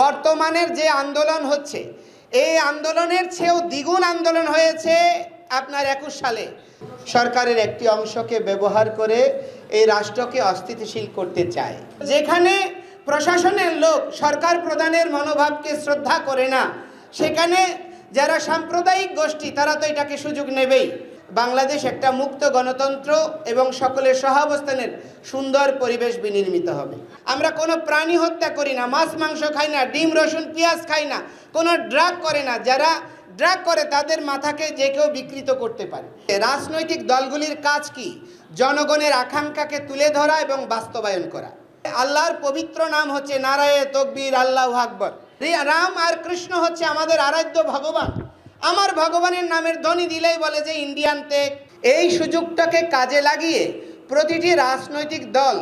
বর্তমানের যে আন্দোলন হচ্ছে, এই আন্দোলনের চেয়েও দ্বিগুণ আন্দোলন হয়েছে আপনার একুশ সালে। সরকারের একটি অংশকে ব্যবহার করে এই রাষ্ট্রকে অস্থিতিশীল করতে চায়। যেখানে প্রশাসনের লোক সরকার প্রধানের মনোভাবকে শ্রদ্ধা করে না, সেখানে যারা সাম্প্রদায়িক গোষ্ঠী তারা তো এটাকে সুযোগ নেবেই। বাংলাদেশ একটা মুক্ত গণতন্ত্র এবং সকলের সহাবস্থানের সুন্দর পরিবেশ বিনির্মিত হবে। আমরা কোনো প্রাণী হত্যা করি না, মাছ, মাংস খাই না, ডিম, রসুন, পেঁয়াজ খাই না, কোনো ড্রাগ করে না। যারা ড্রাগ করে, তাদের মাথাকে যে কেউ বিকৃত করতে পারে। রাজনৈতিক দলগুলির কাজ কি? জনগণের আকাঙ্ক্ষাকে তুলে ধরা এবং বাস্তবায়ন করা। আল্লাহর পবিত্র নাম হচ্ছে নারায়ে তকবীর, আল্লাহ আকবর। রাম আর কৃষ্ণ হচ্ছে আমাদের আরাধ্য ভগবান। আমার ভগবানের নামের ধ্বনি দিলেই বলে যে, ইন্ডিয়ান টেক। এই সুযোগটাকে কাজে লাগিয়ে প্রতিটি রাজনৈতিক দল,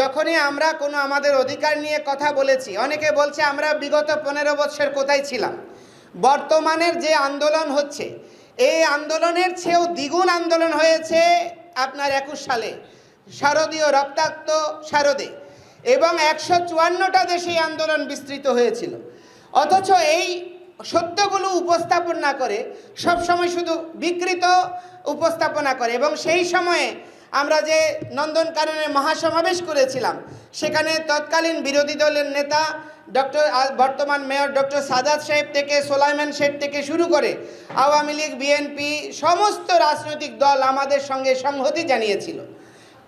যখনই আমরা কোনো আমাদের অধিকার নিয়ে কথা বলেছি, অনেকে বলছে, আমরা বিগত পনেরো বছর কোথায় ছিলাম? বর্তমানের যে আন্দোলন হচ্ছে, এই আন্দোলনের চেয়েও দ্বিগুণ আন্দোলন হয়েছে আপনার একুশ সালে, শারদীয় রক্তাক্ত শারদে, এবং একশো চুয়ান্নটা দেশে আন্দোলন বিস্তৃত হয়েছিল। অথচ এই সত্যগুলো উপস্থাপন না করে সবসময় শুধু বিকৃত উপস্থাপনা করে। এবং সেই সময়ে আমরা যে নন্দনকাননে মহাসমাবেশ করেছিলাম, সেখানে তৎকালীন বিরোধী দলের নেতা ডক্টর বর্তমান মেয়র ডক্টর সাদাত সাহেব থেকে, সোলাইমান শেখ থেকে শুরু করে আওয়ামী লীগ, বিএনপি, সমস্ত রাজনৈতিক দল আমাদের সঙ্গে সংহতি জানিয়েছিল।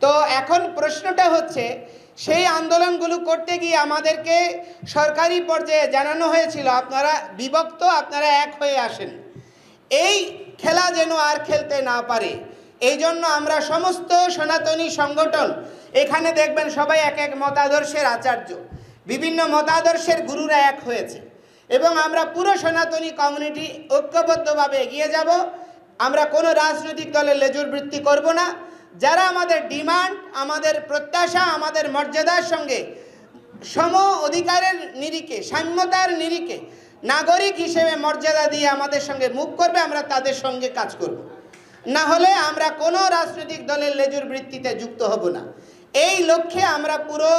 তো এখন প্রশ্নটা হচ্ছে সেই আন্দোলনগুলো করতে গিয়ে আমাদেরকে সরকারি পর্যায়ে জানানো হয়েছিল, আপনারা বিভক্ত, আপনারা এক হয়ে আসেন। এই খেলা যেন আর খেলতে না পারে, এই জন্য আমরা সমস্ত সনাতনী সংগঠন, এখানে দেখবেন সবাই এক এক মতাদর্শের আচার্য, বিভিন্ন মতাদর্শের গুরুরা এক হয়েছে। এবং আমরা পুরো সনাতনী কমিউনিটি ঐক্যবদ্ধভাবে এগিয়ে যাব, আমরা কোনো রাজনৈতিক দলের লেজুর বৃত্তি করব না যারা আমাদের ডিমান্ড, আমাদের প্রত্যাশা, আমাদের মর্যাদার সঙ্গে সম অধিকারের নিরিখে, সাম্যতার নিরিখে নাগরিক হিসেবে মর্যাদা দিয়ে আমাদের সঙ্গে মুখ করবে, আমরা তাদের সঙ্গে কাজ করব। না হলে আমরা কোনো রাজনৈতিক দলের লেজুর বৃত্তিতে যুক্ত হব না। এই লক্ষ্যে আমরা পুরো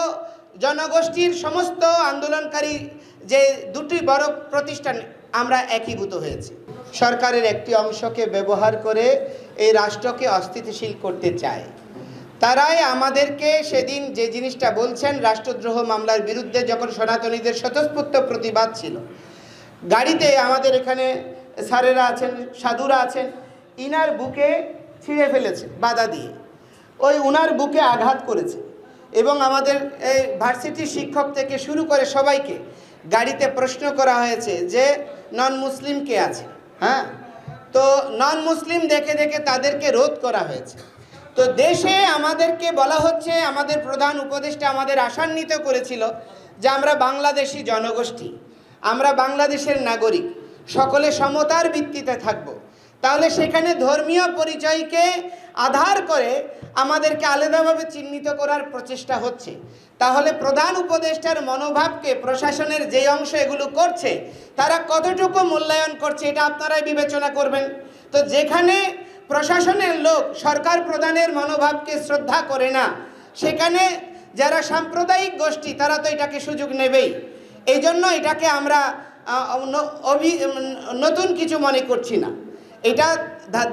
জনগোষ্ঠীর সমস্ত আন্দোলনকারী যে দুটি বড় প্রতিষ্ঠান, আমরা একীভূত হয়েছি। সরকারের একটি অংশকে ব্যবহার করে এই রাষ্ট্রকে অস্থিতিশীল করতে চায়। তারাই আমাদেরকে সেদিন যে জিনিসটা বলছেন, রাষ্ট্রদ্রোহ মামলার বিরুদ্ধে যখন সনাতনীদের স্বতঃস্ফূর্ত প্রতিবাদ ছিল, গাড়িতে আমাদের এখানে স্যারেরা আছেন, সাধুরা আছেন, ইনার বুকে ছিঁড়ে ফেলেছে, বাধা দিয়ে। ওই উনার বুকে আঘাত করেছে এবং আমাদের এই ভার্সিটির শিক্ষক থেকে শুরু করে সবাইকে গাড়িতে প্রশ্ন করা হয়েছে যে নন মুসলিম কে আছে? হ্যাঁ? তো নন মুসলিম দেখে দেখে তাদেরকে রোধ করা হয়েছে। তো দেশে আমাদেরকে বলা হচ্ছে, আমাদের প্রধান উপদেষ্টা আমাদের আশান্বিত করেছিল যে আমরা বাংলাদেশি জনগোষ্ঠী, আমরা বাংলাদেশের নাগরিক, সকলে সমতার ভিত্তিতে থাকব। তাহলে সেখানে ধর্মীয় পরিচয়কে আধার করে আমাদেরকে আলাদাভাবে চিহ্নিত করার প্রচেষ্টা হচ্ছে। তাহলে প্রধান উপদেষ্টার মনোভাবকে প্রশাসনের যে অংশ এগুলো করছে, তারা কতটুকু মূল্যায়ন করছে এটা আপনারাই বিবেচনা করবেন। তো যেখানে প্রশাসনের লোক সরকার প্রধানের মনোভাবকে শ্রদ্ধা করে না, সেখানে যারা সাম্প্রদায়িক গোষ্ঠী তারা তো এটাকে সুযোগ নেবেই। এই জন্য এটাকে আমরা নতুন কিছু মনে করছি না। এটা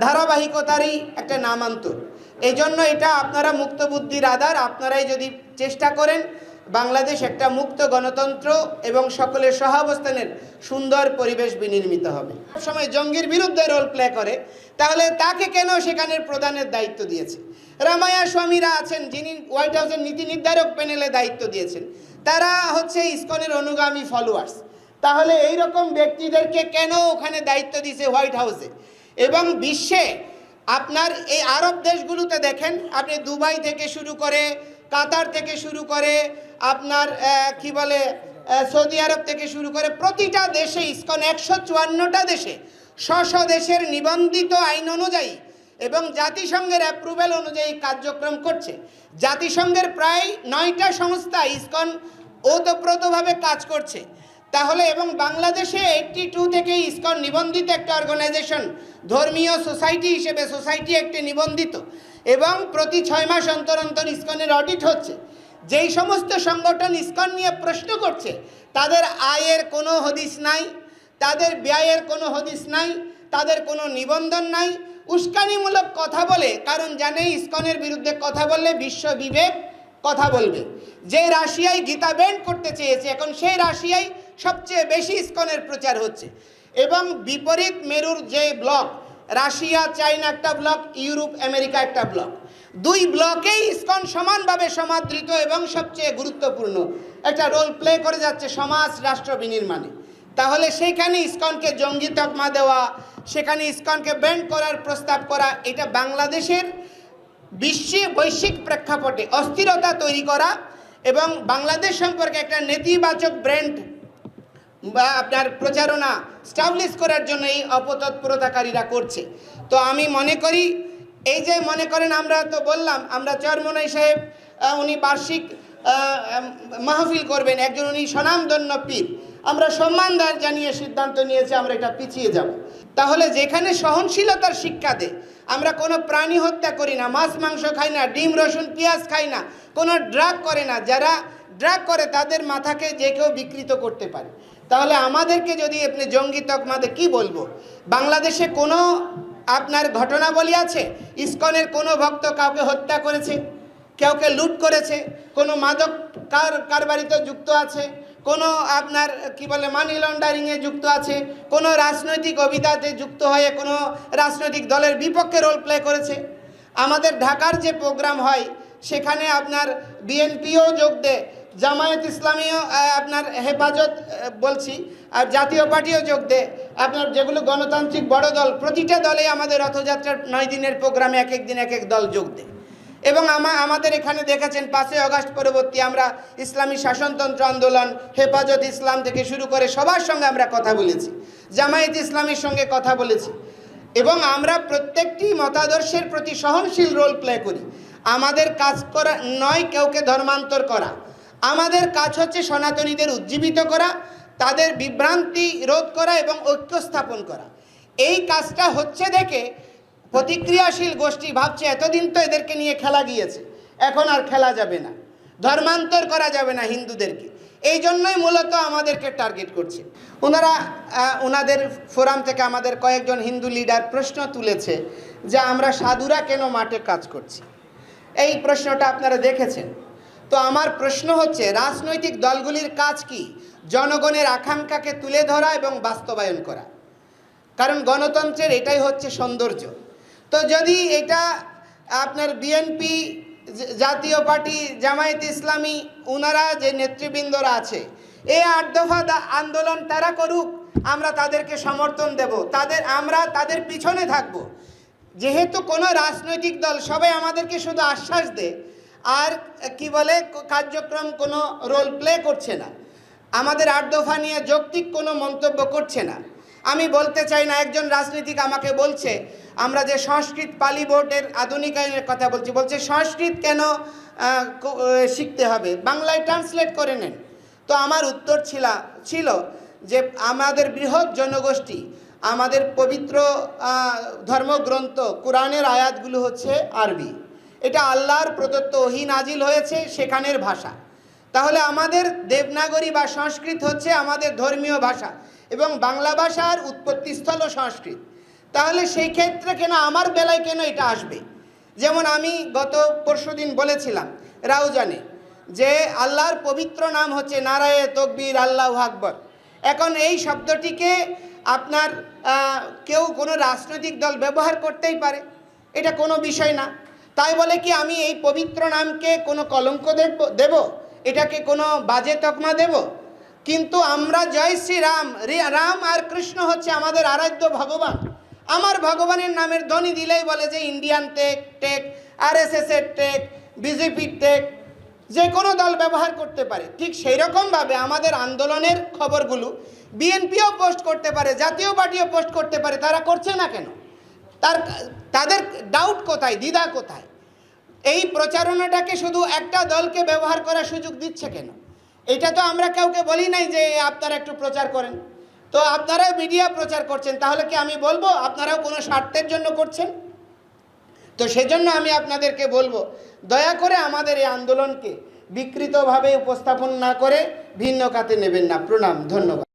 ধারাবাহিকতারই একটা নামান্তর। এই জন্য এটা আপনারা মুক্ত বুদ্ধির আধার, আপনারাই যদি চেষ্টা করেন বাংলাদেশ একটা মুক্ত গণতন্ত্র এবং সকলের সহাবস্থানের সুন্দর পরিবেশ বিনির্মিত হবে। সময় জঙ্গির বিরুদ্ধে রোল প্লে করে, তাহলে তাকে কেন সেখানের প্রধানের দায়িত্ব দিয়েছে? রামায়া স্বামীরা আছেন, যিনি হোয়াইট হাউসের নীতি নির্ধারক প্যানেলে দায়িত্ব দিয়েছেন, তারা হচ্ছে ইসকনের অনুগামী ফলোয়ার্স তাহলে এই রকম ব্যক্তিদেরকে কেন ওখানে দায়িত্ব দিয়েছে হোয়াইট হাউসে এবং বিশ্বে আপনার এই আরব দেশগুলোতে দেখেন, আপনি দুবাই থেকে শুরু করে কাতার থেকে শুরু করে আপনার কি বলে সৌদি আরব থেকে শুরু করে প্রতিটা দেশে, ইসকন একশো চুয়ান্নটা দেশে স্ব দেশের নিবন্ধিত আইন অনুযায়ী এবং জাতিসংঘের অ্যাপ্রুভেল অনুযায়ী কার্যক্রম করছে। জাতিসংঘের প্রায় নয়টা সংস্থা ইসকন ওতপ্রোতভাবে কাজ করছে। তাহলে এবং বাংলাদেশে এইটটি টু থেকে ইসকন নিবন্ধিত একটা অর্গানাইজেশন ধর্মীয় সোসাইটি হিসেবে সোসাইটি একটি নিবন্ধিত। এবং প্রতি ছয় মাস অন্তর অন্তর ইসকনের অডিট হচ্ছে। যেই সমস্ত সংগঠন ইস্কন নিয়ে প্রশ্ন করছে, তাদের আয়ের কোনো হদিস নাই, তাদের ব্যয়ের কোনো হদিস নাই, তাদের কোনো নিবন্ধন নাই। উস্কানিমূলক কথা বলে, কারণ জানে ইস্কনের বিরুদ্ধে কথা বললে বিশ্ব বিবেক কথা বলবে। যে রাশিয়ায় গীতা ব্যান্ড করতে চেয়েছে, এখন সেই রাশিয়ায় সবচেয়ে বেশি ইস্কনের প্রচার হচ্ছে। এবং বিপরীত মেরুর যে ব্লক, রাশিয়া, চাইনা একটা ব্লক, ইউরোপ, আমেরিকা একটা ব্লক। দুই ব্লকেই ইস্কন সমানভাবে সমাদৃত এবং সবচেয়ে গুরুত্বপূর্ণ। একটা রোল প্লে করে যাচ্ছে সমাজ, রাষ্ট্র বিনির্মাণে। তাহলে সেইখানে ইস্কনকে জঙ্গি তকমা দেওয়া, সেখানে ইস্কনকে ব্যান্ড করার প্রস্তাব করা, এটা বাংলাদেশের বিশ্বে বৈশ্বিক প্রেক্ষাপটে অস্থিরতা তৈরি করা এবং বাংলাদেশ সম্পর্কে একটা নেতিবাচক ব্র্যান্ড বা আপনার প্রচারণা স্টাবলিশ করার জন্য এই অপতৎপরতাকারীরা করছে। তো আমি মনে করি, এই যে মনে করেন আমরা তো বললাম, আমরা চরমনাই সাহেব উনি বার্ষিক মাহফিল করবেন, একজন উনি স্বনামধন্য পীর। আমরা সম্মান জানিয়ে সিদ্ধান্ত নিয়েছি, আমরা এটা পিছিয়ে যাব। তাহলে যেখানে সহনশীলতার শিক্ষা দেয়, আমরা কোনো প্রাণী হত্যা করি না, মাছ, মাংস খাই না, ডিম, রসুন, পেঁয়াজ খাই না, কোনো ড্রাগ করে না, যারা ড্রাগ করে তাদের মাথাকে যে কেউ বিকৃত করতে পারে। তাহলে আমাদেরকে যদি আপনি জঙ্গি তকমাদে কি বলব? বাংলাদেশে কোনো আপনার ঘটনাবলী আছে ইস্কনের কোনো ভক্ত কাউকে হত্যা করেছে? কাউকে লুট করেছে? কোনো মাদক কার কারবারিতে যুক্ত আছে? কোনো আপনার, কি বলে মানি লন্ডারিংয়ে যুক্ত আছে? কোনো রাজনৈতিক অভিদাতে যুক্ত হয়ে কোনো রাজনৈতিক দলের বিপক্ষে রোল প্লে করেছে? আমাদের ঢাকার যে প্রোগ্রাম হয়, সেখানে আপনার বিএনপিও যোগ দেয়। জামায়াত ইসলামীও আপনার হেফাজত বলছি। আর জাতীয় পার্টিও যোগ দেয় আপনার যেগুলো গণতান্ত্রিক বড় দল, প্রতিটা দলে আমাদের রথযাত্রার নয় দিনের প্রোগ্রামে এক এক দিন এক এক দল যোগ দেয় এবং আমা, আমাদের এখানে দেখেছেন, পাঁচই আগস্ট পরবর্তী আমরা ইসলামী শাসনতন্ত্র আন্দোলন, হেফাজত ইসলাম থেকে শুরু করে সবার সঙ্গে আমরা কথা বলেছি। জামায়াত ইসলামীর সঙ্গে কথা বলেছি। এবং আমরা প্রত্যেকটি মতাদর্শের প্রতি সহনশীল রোল প্লে করি। আমাদের কাজ করা নয়, কেউকে ধর্মান্তর করা। আমাদের কাজ হচ্ছে সনাতনীদের উজ্জীবিত করা, তাদের বিভ্রান্তি রোধ করা এবং ঐক্য স্থাপন করা। এই কাজটা হচ্ছে দেখে প্রতিক্রিয়াশীল গোষ্ঠী ভাবছে, এতদিন তো এদেরকে নিয়ে খেলা গিয়েছে, এখন আর খেলা যাবে না। ধর্মান্তর করা যাবে না হিন্দুদেরকে। এই জন্যই মূলত আমাদেরকে টার্গেট করছে। ওনারা ওনাদের ফোরাম থেকে আমাদের কয়েকজন হিন্দু লিডার প্রশ্ন তুলেছে যে, আমরা সাধুরা কেন মাঠে কাজ করছি? এই প্রশ্নটা আপনারা দেখেছেন। তো আমার প্রশ্ন হচ্ছে, রাজনৈতিক দলগুলির কাজ কি? জনগণের আকাঙ্ক্ষাকে তুলে ধরা এবং বাস্তবায়ন করা। কারণ গণতন্ত্রের এটাই হচ্ছে সৌন্দর্য। তো যদি এটা আপনার বিএনপি জাতীয় পার্টি, জামায়াত ইসলামী ওনারা যে নেতৃবৃন্দরা আছে, এই আট দফা আন্দোলন তারা করুক, আমরা তাদেরকে সমর্থন দেব। তাদের, আমরা তাদের পিছনে থাকব। যেহেতু কোনো রাজনৈতিক দল সবাই আমাদেরকে শুধু আশ্বাস দেয় আর কি বলে কার্যক্রম কোনো রোল প্লে করছে না। আমাদের আট দফা নিয়ে যৌক্তিক কোনো মন্তব্য করছে না। আমি বলতে চাই না, একজন রাজনীতিক আমাকে বলছে, আমরা যে সংস্কৃত পালি বোর্ডের আধুনিকায়নের কথা বলছি, বলছে সংস্কৃত কেন শিখতে হবে? বাংলায় ট্রান্সলেট করে নেন। তো আমার উত্তর ছিল ছিল যে আমাদের বৃহৎ জনগোষ্ঠী, আমাদের পবিত্র ধর্মগ্রন্থ, কোরআনের আয়াতগুলো হচ্ছে আরবি। এটা আল্লাহর প্রদত্ত ওহি নাজিল হয়েছে সেখানের ভাষা। তাহলে আমাদের দেবনাগরী বা সংস্কৃত হচ্ছে আমাদের ধর্মীয় ভাষা এবং বাংলা ভাষার উৎপত্তিস্থল সংস্কৃত। তাহলে সেই ক্ষেত্রে কেন আমার বেলায় কেন এটা আসবে? যেমন আমি গত পরশুদিন বলেছিলাম রাউজানে যে আল্লাহর পবিত্র নাম হচ্ছে নারায়ে তকবীর আল্লাহ আকবর। এখন এই শব্দটিকে আপনার কেউ কোনো রাজনৈতিক দল ব্যবহার করতেই পারে। এটা কোনো বিষয় না। তাই বলে কি আমি এই পবিত্র নামকে কোনো কলঙ্ক দেব এটাকে কোনো বাজে তকমা দেব? কিন্তু আমরা জয় শ্রী রাম রাম আর কৃষ্ণ হচ্ছে আমাদের আরাধ্য ভগবান। আমার ভগবানের নামের ধ্বনি দিলেই বলে যে Indian tech tech R S এর টেক বিজেপির টেক, যে কোনো দল ব্যবহার করতে পারে। ঠিক সেই রকমভাবে আমাদের আন্দোলনের খবরগুলো বিএনপিও পোস্ট করতে পারে, জাতীয় পার্টিও পোস্ট করতে পারে, তারা করছে না কেন? তার, তাদের ডাউট কোথায়, দ্বিধা কোথায়? এই প্রচারণাটাকে শুধু একটা দলকে ব্যবহার করার সুযোগ দিচ্ছে কেন? এটা তো আমরা কাউকে বলি নাই যে আপনারা একটু প্রচার করেন। তো আপনারাও মিডিয়া প্রচার করছেন, তাহলে কি আমি বলব? আপনারাও কোনো স্বার্থের জন্য করছেন? তো সেজন্য আমি আপনাদেরকে বলব, দয়া করে আমাদের এই আন্দোলনকে বিকৃতভাবে উপস্থাপন না করে ভিন্ন কাতে নেবেন না। প্রণাম, ধন্যবাদ।